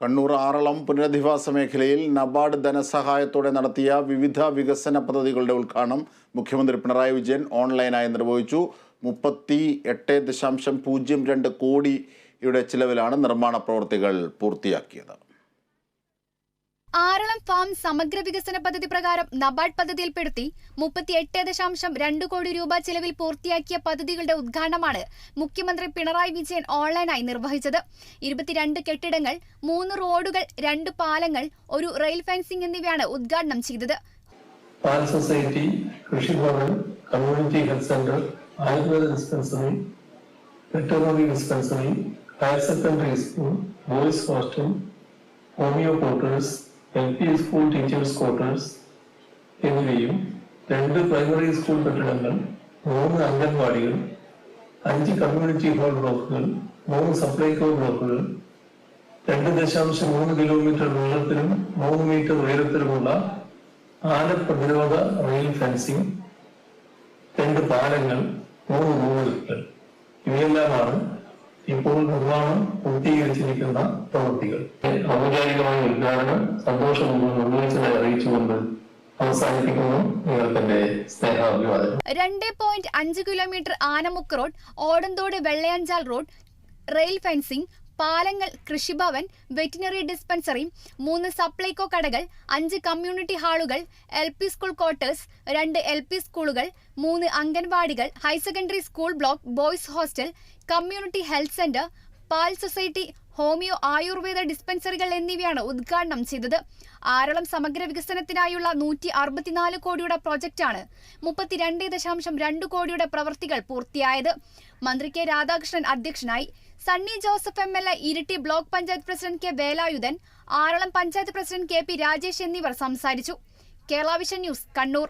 കണ്ണൂർ ആറളം പുനരധിവാസ മേഖലയിൽ നബാർഡ് ധനസഹായത്തോടെ നടത്തിയ വിവിധ വികസന പദ്ധതികളുടെ ഉദ്ഘാടനം മുഖ്യമന്ത്രി പിണറായി വിജയൻ ഓൺലൈനായി നിർവഹിച്ചു. മുപ്പത്തി എട്ട് ദശാംശം പൂജ്യം രണ്ട് കോടിയുടെ ചിലവിലാണ് നിർമ്മാണ പ്രവൃത്തികൾ പൂർത്തിയാക്കിയത്. ആറളം ഫാം സമഗ്ര വികസന പദ്ധതി പ്രകാരം നബാർഡ് പദ്ധതിയിൽപ്പെടുത്തി മുപ്പത്തിയെട്ട് ദശാംശം രണ്ട് കോടി രൂപ ചെലവിൽ പൂർത്തിയാക്കിയ പദ്ധതികളുടെ ഉദ്ഘാടനമാണ് മുഖ്യമന്ത്രി പിണറായി വിജയൻ ഓൺലൈനായി നിർവഹിച്ചത്. ഇരുപത്തിരണ്ട് കെട്ടിടങ്ങൾ മൂന്ന് റോഡുകൾ രണ്ട് പാലങ്ങൾ ഒരു റെയിൽ ഫെൻസിംഗ് എന്നിവയാണ് ഉദ്ഘാടനം ചെയ്തത്. പാൽ society Krishibhavan community health centre Ayurveda dispensary veterinary dispensary higher secondary school boys hostel homeo quarters L P school teachers quarters എന്നിവയും രണ്ട് പ്രൈമറി സ്കൂൾ കെട്ടിടങ്ങൾ മൂന്ന് അംഗൻവാടികൾ അഞ്ച് കമ്മ്യൂണിറ്റി ഹാൾ ബ്ലോക്കുകൾ മൂന്ന് സപ്ലൈകോ ബ്ലോക്കുകൾ രണ്ട് ദശാംശം മൂന്ന് കിലോമീറ്റർ നീളത്തിലും മൂന്ന് മീറ്റർ ഉയരത്തിലുമുള്ള ആന പ്രതിരോധ റെയിൽ ഫെൻസിംഗ് രണ്ട് പാലങ്ങൾ മൂന്ന് റോഡുകൾ ഇവയെല്ലാമാണ് ഇപ്പോൾ നിർമ്മാണം പൂർത്തീകരിച്ചിരിക്കുന്ന പ്രവൃത്തികൾ. ഔപചാരികമായ ഉദ്ഘാടനം സന്തോഷപൂർവം നിർവഹിച്ചതായി അറിയിച്ചുകൊണ്ട് രണ്ട് പോയിന്റ് അഞ്ച് kilometre Anamukku road Odanthode Vellayanchal road rail fencing പാലങ്ങൾ കൃഷിഭവൻ വെറ്റിനറി ഡിസ്പെൻസറി മൂന്ന് സപ്ലൈകോ കടകൾ അഞ്ച് കമ്മ്യൂണിറ്റി ഹാളുകൾ എൽ പി സ്കൂൾ ക്വാർട്ടേഴ്സ് രണ്ട് എൽ പി സ്കൂളുകൾ മൂന്ന് അംഗൻവാടികൾ higher secondary school block boys hostel community health centre പാൽ സൊസൈറ്റി ഹോമിയോ ആയുർവേദ ഡിസ്പെൻസറികൾ എന്നിവയാണ് ഉദ്ഘാടനം ചെയ്തത്. ആറളം സമഗ്ര വികസനത്തിനായുള്ള നൂറ്റി അറുപത്തിനാല് കോടിയുടെ പ്രോജക്റ്റാണ് മുപ്പത്തിരണ്ട് ദശാംശം രണ്ട് കോടിയുടെ പ്രവൃത്തികൾ പൂർത്തിയായത്. മന്ത്രി കെ രാധാകൃഷ്ണൻ അധ്യക്ഷനായി Sunny Joseph M L A Iritty block panchayat president K Velayudhan Aralam panchayat president K P Rajesh എന്നിവർ സംസാരിച്ചു. Kerala vision news Kannur.